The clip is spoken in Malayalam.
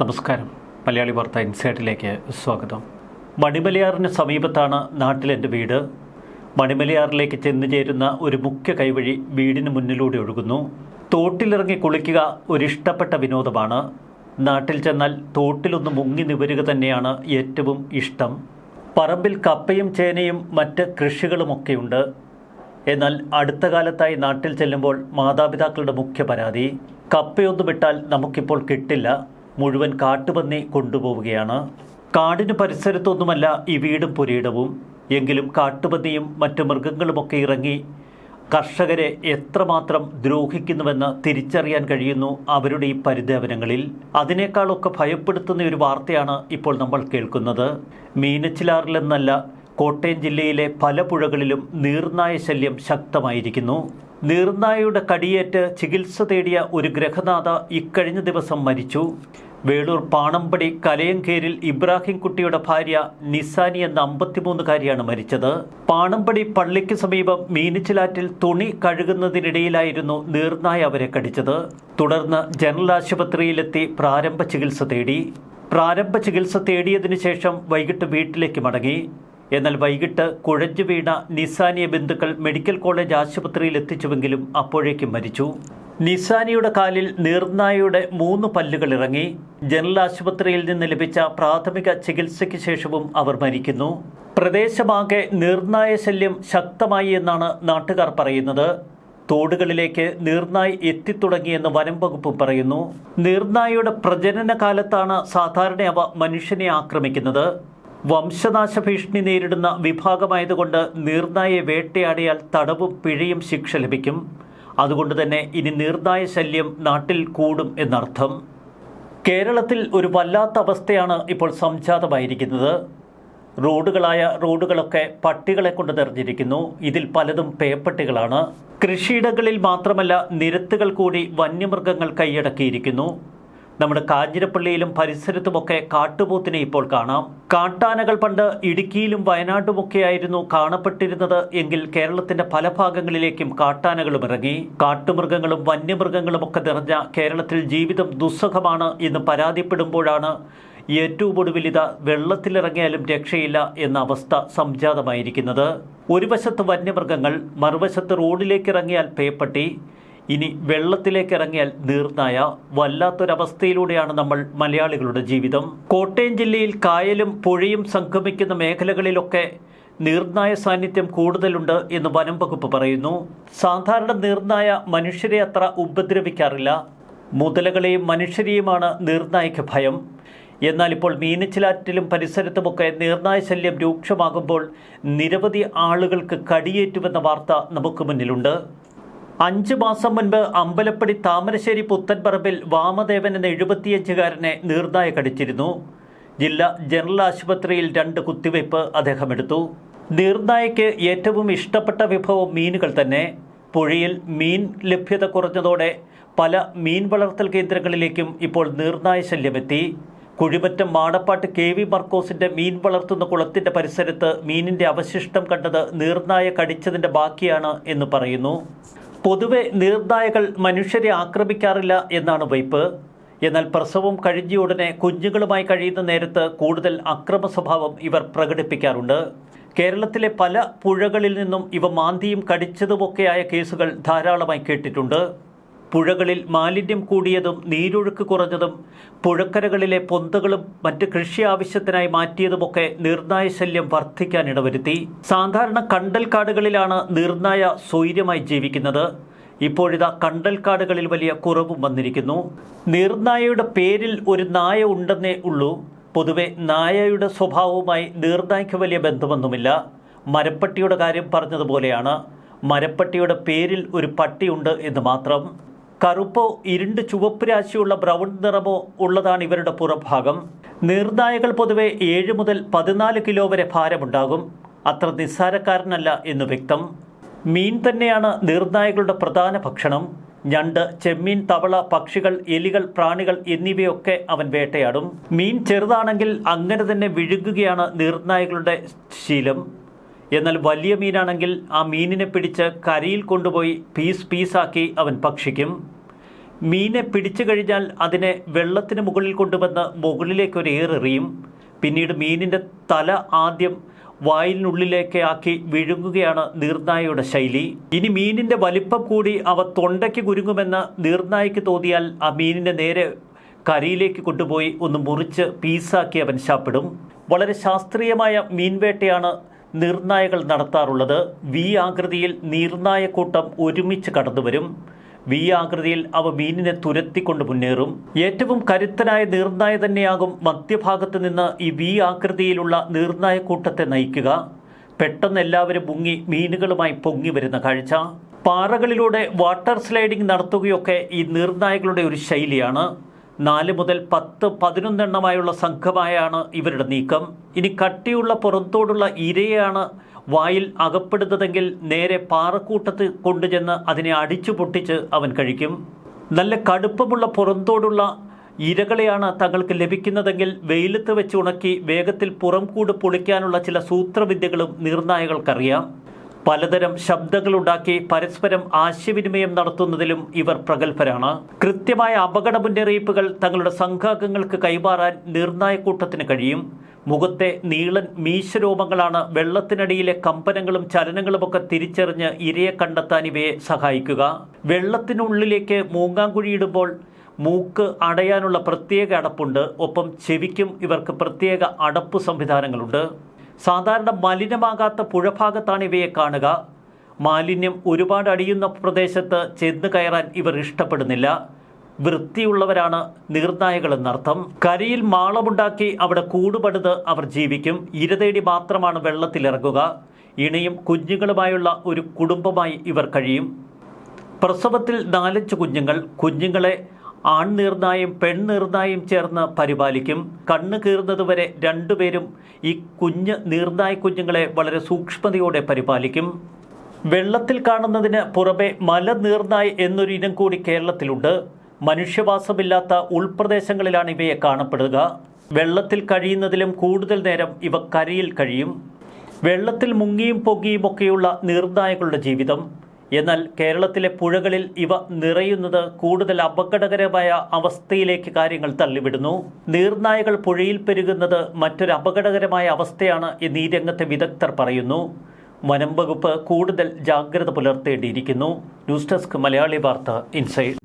നമസ്കാരം. മലയാളി വാർത്ത ഇൻസൈറ്റിലേക്ക് സ്വാഗതം. മണിമലയാറിന് സമീപത്താണ് നാട്ടിലെന്റെ വീട്. മണിമലയാറിലേക്ക് ചെന്നു ചേരുന്ന ഒരു മുഖ്യ കൈവഴി വീടിന് മുന്നിലൂടെ ഒഴുകുന്നു. തോട്ടിലിറങ്ങി കുളിക്കുക ഒരിഷ്ടപ്പെട്ട വിനോദമാണ്. നാട്ടിൽ ചെന്നാൽ തോട്ടിലൊന്ന് മുങ്ങി നിവരുക തന്നെയാണ് ഏറ്റവും ഇഷ്ടം. പറമ്പിൽ കപ്പയും ചേനയും മറ്റ് കൃഷികളുമൊക്കെയുണ്ട്. എന്നാൽ അടുത്ത കാലത്തായി നാട്ടിൽ ചെല്ലുമ്പോൾ മാതാപിതാക്കളുടെ മുഖ്യ പരാതി. കപ്പയൊന്നും വിട്ടാൽ നമുക്കിപ്പോൾ കിട്ടില്ല. മുഴുവൻ കാട്ടുപന്നി കൊണ്ടുപോവുകയാണ്. കാടിന് പരിസരത്തൊന്നുമല്ല ഈ വീടും പുരയിടവും. എങ്കിലും കാട്ടുപന്നിയും മറ്റു മൃഗങ്ങളുമൊക്കെ ഇറങ്ങി കർഷകരെ എത്രമാത്രം ദ്രോഹിക്കുന്നുവെന്ന് തിരിച്ചറിയാൻ കഴിയുന്നു അവരുടെ ഈ പരിദേവനങ്ങളിൽ. അതിനേക്കാളൊക്കെ ഭയപ്പെടുത്തുന്ന ഒരു വാർത്തയാണ് ഇപ്പോൾ നമ്മൾ കേൾക്കുന്നത്. മീനച്ചിലാറിലെന്നല്ല കോട്ടയം ജില്ലയിലെ പല പുഴകളിലും നീർനായ ശല്യം ശക്തമായിരിക്കുന്നു. നീർനായയുടെ കടിയേറ്റ് ചികിത്സ തേടിയ ഒരു ഗ്രഹനാഥ ഇക്കഴിഞ്ഞ ദിവസം മരിച്ചു. വേളൂർ പാണമ്പടി കലയങ്കേരിൽ ഇബ്രാഹിം കുട്ടിയുടെ ഭാര്യ നിസാനി എന്ന അമ്പത്തിമൂന്നുകാരിയാണ് മരിച്ചത്. പാണമ്പടി പള്ളിക്ക് സമീപം മീനിച്ചിലാറ്റിൽ തുണി കഴുകുന്നതിനിടയിലായിരുന്നു നീർനായ അവരെ കടിച്ചത്. തുടർന്ന് ജനറൽ ആശുപത്രിയിലെത്തി പ്രാരംഭ ചികിത്സ തേടി. പ്രാരംഭ ചികിത്സ തേടിയതിനു ശേഷം വൈകിട്ട് വീട്ടിലേക്ക് മടങ്ങി. എന്നാൽ വൈകിട്ട് കുഴഞ്ഞു വീണ നിസാനിയ ബന്ധുക്കൾ മെഡിക്കൽ കോളേജ് ആശുപത്രിയിൽ എത്തിച്ചുവെങ്കിലും അപ്പോഴേക്കും മരിച്ചു. നിസാനിയുടെ കാലിൽ നീർനായയുടെ മൂന്ന് പല്ലുകൾ ഇറങ്ങി ജനറൽ ആശുപത്രിയിൽ നിന്ന് ലഭിച്ച പ്രാഥമിക ചികിത്സയ്ക്ക് ശേഷവും അവർ മരിക്കുന്നു. പ്രദേശമാകെ നീർനായ ശല്യം ശക്തമായി എന്നാണ് നാട്ടുകാർ പറയുന്നത്. തോടുകളിലേക്ക് നീർനായ് എത്തിത്തുടങ്ങിയെന്ന് വനം വകുപ്പ് പറയുന്നു. നീർനായയുടെ പ്രജനന കാലത്താണ് സാധാരണ അവ മനുഷ്യനെ ആക്രമിക്കുന്നത്. വംശനാശ ഭീഷണി നേരിടുന്ന വിഭാഗമായതുകൊണ്ട് നീർനായെ വേട്ടയാടിയാൽ തടവും പിഴയും ശിക്ഷ ലഭിക്കും. അതുകൊണ്ട് തന്നെ ഇനി നീർദായ ശല്യം നാട്ടിൽ കൂടും എന്നർത്ഥം. കേരളത്തിൽ ഒരു വല്ലാത്ത അവസ്ഥയാണ് ഇപ്പോൾ സംജാതമായിരിക്കുന്നത്. റോഡുകളായ റോഡുകളൊക്കെ പട്ടികളെ കൊണ്ട് നിറഞ്ഞിരിക്കുന്നു. ഇതിൽ പലതും പേപ്പട്ടികളാണ്. കൃഷിയിടങ്ങളിൽ മാത്രമല്ല നിരത്തുകൾ കൂടി വന്യമൃഗങ്ങൾ കൈയടക്കിയിരിക്കുന്നു. നമ്മുടെ കാഞ്ഞിരപ്പള്ളിയിലും പരിസരത്തുമൊക്കെ കാട്ടുപോത്തിനെ ഇപ്പോൾ കാണാം. കാട്ടാനകൾ പണ്ട് ഇടുക്കിയിലും വയനാട്ടുമൊക്കെ ആയിരുന്നു കാണപ്പെട്ടിരുന്നത് എങ്കിൽ കേരളത്തിന്റെ പല ഭാഗങ്ങളിലേക്കും കാട്ടാനകളും ഇറങ്ങി. കാട്ടുമൃഗങ്ങളും വന്യമൃഗങ്ങളും ഒക്കെ നിറഞ്ഞ കേരളത്തിൽ ജീവിതം ദുസ്സഹമാണ് എന്ന് പരാതിപ്പെടുമ്പോഴാണ് ഏറ്റവും ഒടുവിൽ ഇത് വെള്ളത്തിലിറങ്ങിയാലും രക്ഷയില്ല എന്ന അവസ്ഥ സംജാതമായിരിക്കുന്നത്. ഒരു വശത്ത് വന്യമൃഗങ്ങൾ മറുവശത്ത് റോഡിലേക്ക് ഇറങ്ങിയാൽ പേപ്പട്ടി ഇനി വെള്ളത്തിലേക്ക് ഇറങ്ങിയാൽ നീർനായ വല്ലാത്തൊരവസ്ഥയിലൂടെയാണ് നമ്മൾ മലയാളികളുടെ ജീവിതം. കോട്ടയം ജില്ലയിൽ കായലും പുഴയും സംഗമിക്കുന്ന മേഖലകളിലൊക്കെ നീർനായ സാന്നിധ്യം കൂടുതലുണ്ട് എന്ന് വനം വകുപ്പ് പറയുന്നു. സാധാരണ നീർനായ മനുഷ്യരെ അത്ര ഉപദ്രവിക്കാറില്ല. മുതലകളെയും മനുഷ്യരെയുമാണ് നീർനായ്ക്ക് ഭയം. എന്നാൽ ഇപ്പോൾ മീനച്ചിലാറ്റിലും പരിസരത്തുമൊക്കെ നീർനായ ശല്യം രൂക്ഷമാകുമ്പോൾ നിരവധി ആളുകൾക്ക് കടിയേറ്റുവെന്ന വാർത്ത നമുക്ക് മുന്നിലുണ്ട്. അഞ്ച് മാസം മുൻപ് അമ്പലപ്പടി താമരശ്ശേരി പുത്തൻപറമ്പിൽ വാമദേവൻ എന്ന എഴുപത്തിയഞ്ചുകാരനെ നീർനായ കടിച്ചിരുന്നു ജില്ലാ ജനറൽ ആശുപത്രിയിൽ രണ്ട് കുത്തിവയ്പ് അദ്ദേഹം എടുത്തു. നീർനായയ്ക്ക് ഏറ്റവും ഇഷ്ടപ്പെട്ട വിഭവം മീനുകൾ തന്നെ. പുഴയിൽ മീൻ ലഭ്യത കുറഞ്ഞതോടെ പല മീൻ വളർത്തൽ കേന്ദ്രങ്ങളിലേക്കും ഇപ്പോൾ നീർനായ ശല്യമെത്തി. കുഴിമറ്റം മാടപ്പാട്ട് കെ വി മർക്കോസിന്റെ മീൻ വളർത്തുന്ന കുളത്തിന്റെ പരിസരത്ത് മീനിന്റെ അവശിഷ്ടം കണ്ടത് നീർനായ കടിച്ചതിന്റെ ബാക്കിയാണ് എന്ന് പറയുന്നു. പൊതുവെ നീർനായകൾ മനുഷ്യരെ ആക്രമിക്കാറില്ല എന്നാണ് വയ്പ് എന്നാൽ പ്രസവം കഴിഞ്ഞ ഉടനെ കുഞ്ഞുങ്ങളുമായി കഴിയുന്ന നേരത്ത് കൂടുതൽ അക്രമ സ്വഭാവം ഇവർ പ്രകടിപ്പിക്കാറുണ്ട്. കേരളത്തിലെ പല പുഴകളിൽ നിന്നും ഇവ മാന്തിയും കടിച്ചതുമൊക്കെയായ കേസുകൾ ധാരാളമായി കേട്ടിട്ടുണ്ട്. പുഴകളിൽ മാലിന്യം കൂടിയതും നീരൊഴുക്ക് കുറഞ്ഞതും പുഴക്കരകളിലെ പൊന്തകളും മറ്റ് കൃഷി ആവശ്യത്തിനായി മാറ്റിയതുമൊക്കെ നീർനായ ശല്യം വർദ്ധിക്കാൻ ഇടവരുത്തി. സാധാരണ കണ്ടൽ കാടുകളിലാണ് നീർനായ സ്വൈര്യമായി ജീവിക്കുന്നത്. ഇപ്പോഴിതാ കണ്ടൽക്കാടുകളിൽ വലിയ കുറവും വന്നിരിക്കുന്നു. നീർനായയുടെ പേരിൽ ഒരു നായ ഉണ്ടെന്നേ ഉള്ളൂ. പൊതുവെ നായയുടെ സ്വഭാവവുമായി നീർനായ്ക്ക് വലിയ ബന്ധമൊന്നുമില്ല. മരപ്പട്ടിയുടെ കാര്യം പറഞ്ഞതുപോലെയാണ്. മരപ്പട്ടിയുടെ പേരിൽ ഒരു പട്ടിയുണ്ട് എന്ന് മാത്രം. കറുപ്പോ ഇരുണ്ട് ചുവപ്പ് രാശിയുള്ള ബ്രൗൺ നിറമോ ഉള്ളതാണ് ഇവരുടെ പുറഭാഗം. നീർനായകൾ പൊതുവെ ഏഴ് മുതൽ പതിനാല് കിലോ വരെ ഭാരമുണ്ടാകും. അത്ര നിസ്സാരക്കാരനല്ല എന്ന് വ്യക്തം. മീൻ തന്നെയാണ് നീർനായകളുടെ പ്രധാന ഭക്ഷണം. ഞണ്ട് ചെമ്മീൻ തവള പക്ഷികൾ എലികൾ പ്രാണികൾ എന്നിവയൊക്കെ അവൻ വേട്ടയാടും. മീൻ ചെറുതാണെങ്കിൽ അങ്ങനെ തന്നെ വിഴുങ്ങുകയാണ് നീർനായകളുടെ ശീലം. എന്നാൽ വലിയ മീനാണെങ്കിൽ ആ മീനിനെ പിടിച്ച് കരയിൽ കൊണ്ടുപോയി പീസ് പീസാക്കി അവൻ ഭക്ഷിക്കും. മീനെ പിടിച്ചു കഴിഞ്ഞാൽ അതിനെ വെള്ളത്തിന് മുകളിൽ കൊണ്ടുവന്ന് മുകളിലേക്ക് ഒരു ഏറെറിയും പിന്നീട് മീനിന്റെ തല ആദ്യം വായിലിനുള്ളിലേക്ക് ആക്കി വിഴുങ്ങുകയാണ് നീർനായയുടെ ശൈലി. ഇനി മീനിന്റെ വലിപ്പം കൂടി അവ തൊണ്ടയ്ക്ക് കുരുങ്ങുമെന്ന് നീർനായയ്ക്ക് തോന്നിയാൽ ആ മീനിന്റെ നേരെ കരയിലേക്ക് കൊണ്ടുപോയി ഒന്ന് മുറിച്ച് പീസാക്കി അവൻ ശാപ്പിടും. വളരെ ശാസ്ത്രീയമായ മീൻവേട്ടയാണ് നീർനായകൾ നടത്താറുള്ളത് വി ആകൃതിയിൽ നീർനായക്കൂട്ടം ഒരുമിച്ച് കടന്നുവരും വി ആകൃതിയിൽ അവ മീനിനെ തുരത്തിക്കൊണ്ട് മുന്നേറും. ഏറ്റവും കരുത്തനായ നീർനായ തന്നെയാകും മധ്യഭാഗത്ത് നിന്ന് ഈ വി ആകൃതിയിലുള്ള നീർനായക്കൂട്ടത്തെ നയിക്കുക. പെട്ടെന്ന് എല്ലാവരും മുങ്ങി മീനുകളുമായി പൊങ്ങി വരുന്ന കാഴ്ച. പാറകളിലൂടെ വാട്ടർ സ്ലൈഡിംഗ് നടത്തുകയൊക്കെ ഈ നീർനായകളുടെ ഒരു ശൈലിയാണ്. നാല് മുതൽ പത്ത് പതിനൊന്നെണ്ണമായുള്ള സംഘമായാണ് ഇവരുടെ നീക്കം. ഇനി കട്ടിയുള്ള പുറത്തോടുള്ള ഇരയാണ് വായിൽ അകപ്പെടുന്നതെങ്കിൽ നേരെ പാറക്കൂട്ടത്ത് കൊണ്ടുചെന്ന് അതിനെ അടിച്ചു പൊട്ടിച്ച് അവൻ കഴിക്കും. നല്ല കടുപ്പമുള്ള പുറന്തോടുള്ള ഇരകളെയാണ് തങ്ങൾക്ക് ലഭിക്കുന്നതെങ്കിൽ വെയിലത്ത് വെച്ച് ഉണക്കി വേഗത്തിൽ പുറംകൂട് പൊളിക്കാനുള്ള ചില സൂത്രവിദ്യകളും നീർനായകൾക്കറിയാം പലതരം ശബ്ദങ്ങളുണ്ടാക്കി പരസ്പരം ആശയവിനിമയം നടത്തുന്നതിലും ഇവർ പ്രഗത്ഭരാണ്. കൃത്യമായ അപകട മുന്നറിയിപ്പുകൾ തങ്ങളുടെ സംഘാംഗങ്ങൾക്ക് കൈമാറാൻ നിർണായ കൂട്ടത്തിന് കഴിയും. മുഖത്തെ നീളൻ മീശരോമങ്ങളാണ് വെള്ളത്തിനടിയിലെ കമ്പനങ്ങളും ചലനങ്ങളുമൊക്കെ തിരിച്ചറിഞ്ഞ് ഇരയെ കണ്ടെത്താൻ ഇവയെ സഹായിക്കുക. വെള്ളത്തിനുള്ളിലേക്ക് മൂങ്ങാങ്കുഴിയിടുമ്പോൾ മൂക്ക് അടയാനുള്ള പ്രത്യേക അടപ്പുണ്ട്. ഒപ്പം ചെവിക്കും ഇവർക്ക് പ്രത്യേക അടപ്പ് സംവിധാനങ്ങളുണ്ട്. സാധാരണ മലിനമാകാത്ത പുഴഭാഗത്താണ് ഇവയെ കാണുക. മാലിന്യം ഒരുപാട് അടിയുന്ന പ്രദേശത്ത് ചെന്ന് കയറാൻ ഇവർ ഇഷ്ടപ്പെടുന്നില്ല. വൃത്തിയുള്ളവരാണ് നീർനായകൾ എന്നർത്ഥം കരയിൽ മാളമുണ്ടാക്കി അവിടെ കൂടുപടുത് അവർ ജീവിക്കും. ഇരതേടി മാത്രമാണ് വെള്ളത്തിലിറങ്ങുക. ഇണയും കുഞ്ഞുങ്ങളുമായുള്ള ഒരു കുടുംബമായി ഇവർ കഴിയും. പ്രസവത്തിൽ നാലഞ്ച് കുഞ്ഞുങ്ങൾ. കുഞ്ഞുങ്ങളെ ആൺനീർനായും പെൺനീർനായും ചേർന്ന് പരിപാലിക്കും. കണ്ണ് കീറുന്നതുവരെ രണ്ടുപേരും ഈ കുഞ്ഞ് നീർനായ കുഞ്ഞുങ്ങളെ വളരെ സൂക്ഷ്മതയോടെ പരിപാലിക്കും. വെള്ളത്തിൽ കാണുന്നതിന് പുറമെ മല നീർനായ് എന്നൊരു ഇനം കൂടി കേരളത്തിലുണ്ട്. മനുഷ്യവാസമില്ലാത്ത ഉൾപ്രദേശങ്ങളിലാണ് ഇവയെ കാണപ്പെടുക. വെള്ളത്തിൽ കഴിയുന്നതിലും കൂടുതൽ നേരം ഇവ കരയിൽ കഴിയും. വെള്ളത്തിൽ മുങ്ങിയും പൊങ്ങിയും ഒക്കെയുള്ള നീർനായകളുടെ ജീവിതം. എന്നാൽ കേരളത്തിലെ പുഴകളിൽ ഇവ നിറയുന്നത് കൂടുതൽ അപകടകരമായ അവസ്ഥയിലേക്ക് കാര്യങ്ങൾ തള്ളിവിടുന്നു. നീർനായകൾ പുഴയിൽ പെരുകുന്നത് മറ്റൊരു അപകടകരമായ അവസ്ഥയാണ് എന്ന് ഈ രംഗത്തെ വിദഗ്ധർ പറയുന്നു. വനം വകുപ്പ് കൂടുതൽ ജാഗ്രത പുലർത്തേണ്ടിയിരിക്കുന്നു. ന്യൂസ് ഡെസ്ക് മലയാളി വാർത്ത ഇൻസൈഡ്.